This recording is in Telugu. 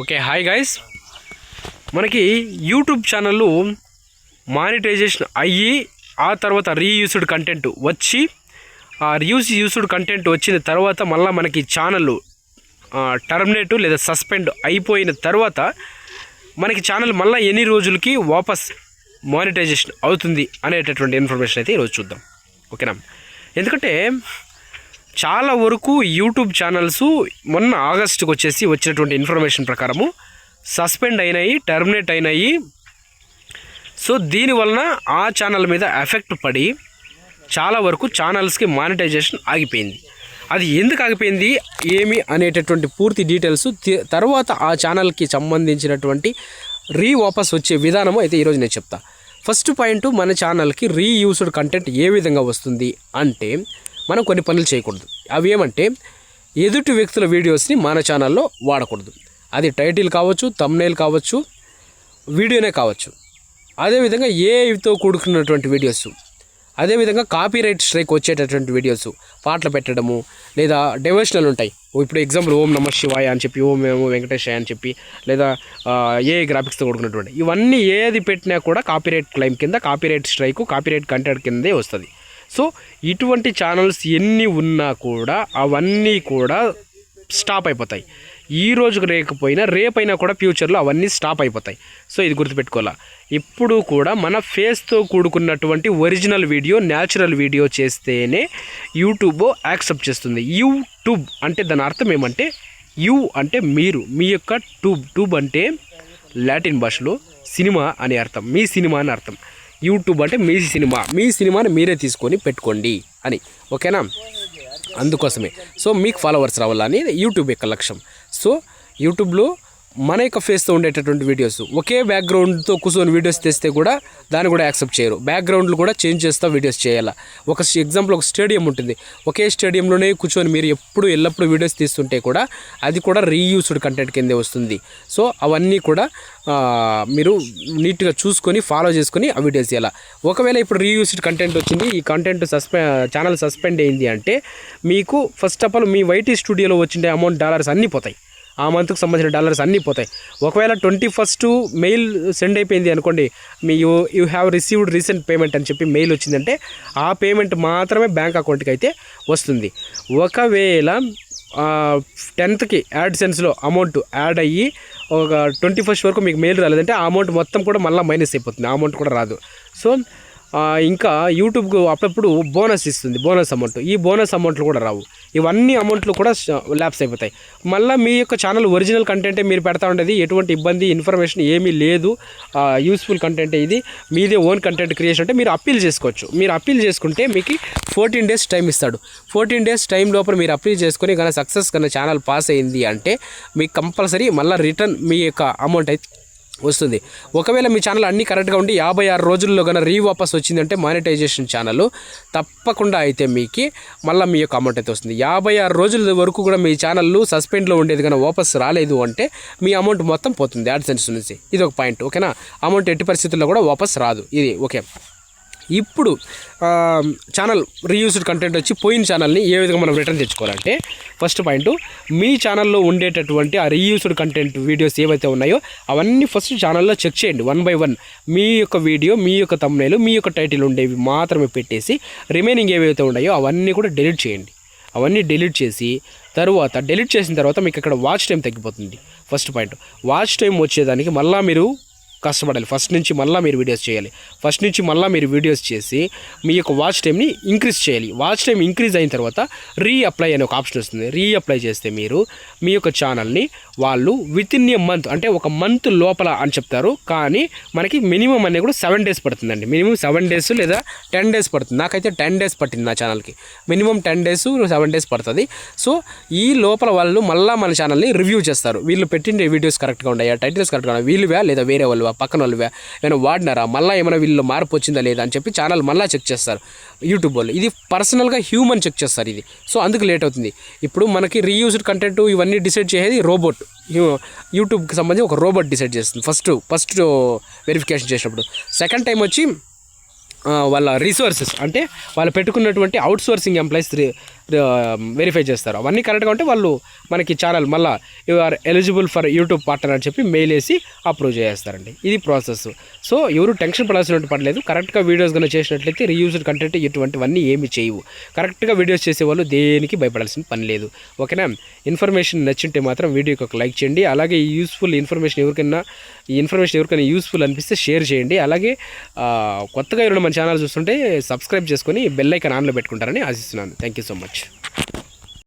ఓకే హాయ్ గాయస్ మనకి యూట్యూబ్ ఛానళ్ళు మానిటైజేషన్ అయ్యి ఆ తర్వాత రీయూస్డ్ కంటెంట్ వచ్చి ఆ రీయూస్ యూస్డ్ కంటెంట్ వచ్చిన తర్వాత మళ్ళీ మనకి ఛానల్ టర్మినేట్ లేదా సస్పెండ్ అయిపోయిన తర్వాత మనకి ఛానల్ మళ్ళీ ఎన్ని రోజులకి వాపస్ మానిటైజేషన్ అవుతుంది అనేటటువంటి ఇన్ఫర్మేషన్ అయితే ఈరోజు చూద్దాం. ఓకేనా? ఎందుకంటే చాలా వరకు యూట్యూబ్ ఛానల్స్ మొన్న ఆగస్టుకి వచ్చేసి వచ్చినటువంటి ఇన్ఫర్మేషన్ ప్రకారము సస్పెండ్ అయినాయి టర్మినేట్ అయినాయి. సో దీనివలన ఆ ఛానల్ మీద ఎఫెక్ట్ పడి చాలా వరకు ఛానల్స్కి మానిటైజేషన్ ఆగిపోయింది. అది ఎందుకు ఆగిపోయింది? ఏమి అనేటటువంటి పూర్తి డీటెయిల్స్ తర్వాత ఆ ఛానల్కి సంబంధించినటువంటి రీ వాపస్ వచ్చే విధానము అయితే ఈరోజు నేను చెప్తా. ఫస్ట్ పాయింట్ మన ఛానల్కి రీయూస్డ్ కంటెంట్ ఏ విధంగా వస్తుంది అంటే మనం కొన్ని పనులు చేయకూడదు. అవి ఏమంటే ఎదుటి వ్యక్తుల వీడియోస్ని మన ఛానల్లో వాడకూడదు. అది టైటిల్ కావచ్చు తమ్నేల్ కావచ్చు వీడియోనే కావచ్చు. అదేవిధంగా ఏఐతో కూడుకున్నటువంటి వీడియోస్ అదేవిధంగా కాపీరైట్ స్ట్రైక్ వచ్చేటటువంటి వీడియోస్ పాటలు పెట్టడము లేదా డెవోషనల్ ఉంటాయి. ఇప్పుడు ఎగ్జాంపుల్ ఓం నమ శివాయ అని చెప్పి ఓం ఏమో వెంకటేశాయ అని చెప్పి లేదా ఏ గ్రాఫిక్స్తో కూడుకున్నటువంటి. ఇవన్నీ ఏది పెట్టినా కూడా కాపీరైట్ క్లైమ్ కింద కాపీరైట్ స్ట్రైక్ కాపీరైట్ కంటెంట్ కిందే వస్తుంది. సో ఇటువంటి ఛానల్స్ ఎన్ని ఉన్నా కూడా అవన్నీ కూడా స్టాప్ అయిపోతాయి. ఈ రోజుకు లేకపోయినా రేపైనా కూడా ఫ్యూచర్లో అవన్నీ స్టాప్ అయిపోతాయి. సో ఇది గుర్తుపెట్టుకోవాలా. ఇప్పుడు కూడా మన ఫేస్తో కూడుకున్నటువంటి ఒరిజినల్ వీడియో న్యాచురల్ వీడియో చేస్తేనే యూట్యూబ్ యాక్సెప్ట్ చేస్తుంది. యూట్యూబ్ అంటే దాని అర్థం ఏమంటే యూ అంటే మీరు. మీ యొక్క ట్యూబ్ ట్యూబ్ అంటే లాటిన్ భాషలో సినిమా అని అర్థం. మీ సినిమా అని అర్థం. యూట్యూబ్ అంటే మీ సినిమా మీ సినిమాని మీరే తీసుకొని పెట్టుకోండి అని ఓకేనా? అందుకోసమే. సో మీకు ఫాలోవర్స్ రావాలని యూట్యూబ్ యొక్క లక్ష్యం. సో యూట్యూబ్లో మన యొక్క ఫేస్తో ఉండేటటువంటి వీడియోస్ ఒకే బ్యాక్గ్రౌండ్తో కూర్చొని వీడియోస్ తెస్తే కూడా దాన్ని కూడా యాక్సెప్ట్ చేయరు. బ్యాక్గ్రౌండ్లు కూడా చేంజ్ చేస్తూ వీడియోస్ చేయాలి? ఒక ఎగ్జాంపుల్ ఒక స్టేడియం ఉంటుంది. ఒకే స్టేడియంలోనే కూర్చొని మీరు ఎప్పుడు ఎల్లప్పుడూ వీడియోస్ తీస్తుంటే కూడా అది కూడా రీయూస్డ్ కంటెంట్ కిందే వస్తుంది. సో అవన్నీ కూడా మీరు నీట్గా చూసుకొని ఫాలో చేసుకొని ఆ వీడియోస్ చేయాలి? ఒకవేళ ఇప్పుడు రీయూస్డ్ కంటెంట్ వచ్చింది ఈ కంటెంట్ సస్పె ఛానల్ సస్పెండ్ అయింది అంటే మీకు ఫస్ట్ ఆఫ్ ఆల్ మీ వైటీ స్టూడియోలో వచ్చిన అమౌంట్ డాలర్స్ అన్నీ పోతాయి. ఆ మంత్కి సంబంధించిన డాలర్స్ అన్నీ పోతాయి. ఒకవేళ ట్వంటీ ఫస్ట్ మెయిల్ సెండ్ అయిపోయింది అనుకోండి మీ you you have received recent payment అని చెప్పి మెయిల్ వచ్చిందంటే ఆ పేమెంట్ మాత్రమే బ్యాంక్ అకౌంట్కి అయితే వస్తుంది. ఒకవేళ టెన్త్కి యాడ్ సెన్స్లో అమౌంట్ యాడ్ అయ్యి ఒక ట్వంటీ ఫస్ట్ వరకు మీకు మెయిల్ రాలేదంటే ఆ అమౌంట్ మొత్తం కూడా మళ్ళీ మైనస్ అయిపోతుంది. ఆ అమౌంట్ కూడా రాదు. సో ఇంకా యూట్యూబ్కు అప్పుడప్పుడు బోనస్ ఇస్తుంది బోనస్ అమౌంట్. ఈ బోనస్ అమౌంట్లు కూడా రావు. ఇవన్నీ అమౌంట్లు కూడా ల్యాప్స్ అయిపోతాయి. మళ్ళీ మీ యొక్క ఛానల్ ఒరిజినల్ కంటెంటే మీరు పెడతా ఉండేది ఎటువంటి ఇబ్బంది ఇన్ఫర్మేషన్ ఏమీ లేదు. యూస్ఫుల్ కంటెంట్ ఇది. మీదే ఓన్ కంటెంట్ క్రియేషన్ అంటే మీరు అప్పీల్ చేసుకోవచ్చు. మీరు అప్పీల్ చేసుకుంటే మీకు ఫోర్టీన్ డేస్ టైం ఇస్తాడు. ఫోర్టీన్ డేస్ టైం లోపల మీరు అప్పీల్ చేసుకొని కానీ సక్సెస్ కన్నా ఛానల్ పాస్ అయింది అంటే మీకు కంపల్సరీ మళ్ళీ రిటర్న్ మీ యొక్క అమౌంట్ అయితే వస్తుంది. ఒకవేళ మీ ఛానల్ అన్నీ కరెక్ట్గా ఉండి యాభై ఆరు రోజుల్లో కన్నా రీ వాపస్ వచ్చిందంటే మానిటైజేషన్ ఛానల్ తప్పకుండా అయితే మీకు మళ్ళీ మీ యొక్క అమౌంట్ అయితే వస్తుంది. యాభై ఆరు రోజుల వరకు కూడా మీ ఛానల్ సస్పెండ్లో ఉండేది కానీ వాపస్ రాలేదు అంటే మీ అమౌంట్ మొత్తం పోతుంది. యాడ్సెన్స్ నుంచి ఇది ఒక పాయింట్. ఓకేనా? అమౌంట్ ఎట్టి పరిస్థితుల్లో కూడా వాపస్ రాదు. ఇది ఓకే. ఇప్పుడు ఛానల్ రీయూస్డ్ కంటెంట్ వచ్చి పోయిన ఛానల్ని ఏ విధంగా మనం రిటర్న్ తెచ్చుకోవాలంటే ఫస్ట్ పాయింట్ మీ ఛానల్లో ఉండేటటువంటి ఆ రీయూస్డ్ కంటెంట్ వీడియోస్ ఏవైతే ఉన్నాయో అవన్నీ ఫస్ట్ ఛానల్లో చెక్ చేయండి. వన్ బై వన్ మీ యొక్క వీడియో మీ యొక్క తమ్నేలు మీ యొక్క టైటిల్ ఉండేవి మాత్రమే పెట్టేసి రిమైనింగ్ ఏవైతే ఉన్నాయో అవన్నీ కూడా డిలీట్ చేయండి. అవన్నీ డిలీట్ చేసి తర్వాత డిలీట్ చేసిన తర్వాత మీకు ఇక్కడ వాచ్ టైం తగ్గిపోతుంది. ఫస్ట్ పాయింట్ వాచ్ టైం వచ్చేదానికి మళ్ళీ మీరు కష్టపడాలి. ఫస్ట్ నుంచి మళ్ళీ మీరు వీడియోస్ చేయాలి. ఫస్ట్ నుంచి మళ్ళీ మీరు వీడియోస్ చేసి మీ యొక్క వాచ్ టైంని ఇంక్రీజ్ చేయాలి. వాచ్ టైం ఇంక్రీజ్ అయిన తర్వాత రీ అప్లై అనే ఒక ఆప్షన్ వస్తుంది. రీఅప్లై చేస్తే మీరు మీ యొక్క ఛానల్ని వాళ్ళు విత్ ఇన్ ఏ మంత్ అంటే ఒక మంత్ లోపల అని చెప్తారు. కానీ మనకి మినిమం అనేది కూడా సెవెన్ డేస్ పడుతుందండి. మినిమం సెవెన్ డేస్ లేదా టెన్ డేస్ పడుతుంది. నాకైతే టెన్ డేస్ పట్టింది నా ఛానల్కి. Minimum ten days seven days పడుతుంది. సో ఈ లోపల వాళ్ళు మళ్ళీ మన ఛానల్ని రివ్యూ చేస్తారు. వీళ్ళు పెట్టిన వీడియోస్ కరెక్ట్గా ఉన్నాయా? టైటిల్స్ కరెక్ట్గా ఉన్నాయా? వీళ్ళువా లేదా వేరే వాళ్ళు వాళ్ళువా పక్కన వాళ్ళు ఏమైనా వాడినారా? మళ్ళీ ఏమైనా వీళ్ళు మార్పు వచ్చిందా లేదా అని చెప్పి ఛానల్ మళ్ళీ చెక్ చేస్తారు. యూట్యూబ్ వాళ్ళు. ఇది పర్సనల్గా హ్యూమన్ చెక్ చేస్తారు ఇది. సో అందుకు లేట్ అవుతుంది. ఇప్పుడు మనకి రీయూజ్డ్ కంటెంట్ ఇవన్నీ డిసైడ్ చేసేది రోబోట్. యూట్యూబ్కి సంబంధించి ఒక రోబోట్ డిసైడ్ చేస్తుంది. ఫస్ట్ ఫస్ట్ వెరిఫికేషన్ చేసినప్పుడు. సెకండ్ టైం వచ్చి వాళ్ళ రిసోర్సెస్ అంటే వాళ్ళు పెట్టుకున్నటువంటి అవుట్సోర్సింగ్ ఎంప్లాయీస్ వెరిఫై చేస్తారు. అవన్నీ కరెక్ట్గా ఉంటే వాళ్ళు మనకి ఛానల్ మళ్ళీ you are eligible for YouTube partner అని చెప్పి మెయిల్ వేసి అప్రూవ్ చేస్తారండి ఇది ప్రాసెస్ సో ఎవరు టెన్షన్ పడాల్సినట్టు పడలేదు కరెక్ట్గా వీడియోస్ కనుక చేసినట్లయితే రీయూజ్డ్ కంటెంట్ ఇటువంటివన్నీ ఏమి చేయవు. కరెక్ట్గా వీడియోస్ చేసేవాళ్ళు దేనికి భయపడాల్సిన పని లేదు. ఓకేనా? ఇన్ఫర్మేషన్ నచ్చింటే మాత్రం వీడియోకి ఒక లైక్ చేయండి. అలాగే ఈ యూస్ఫుల్ ఇన్ఫర్మేషన్ ఎవరికైనా ఈ ఇన్ఫర్మేషన్ ఎవరికైనా యూస్ఫుల్ అనిపిస్తే షేర్ చేయండి. అలాగే కొత్తగా ఎవరైనా మన ఛానల్ చూస్తుంటే సబ్స్క్రైబ్ చేసుకొని బెల్ ఐకాన్ ఆన్లో పెట్టుకుంటారని ఆశిస్తున్నాను. Thank you so much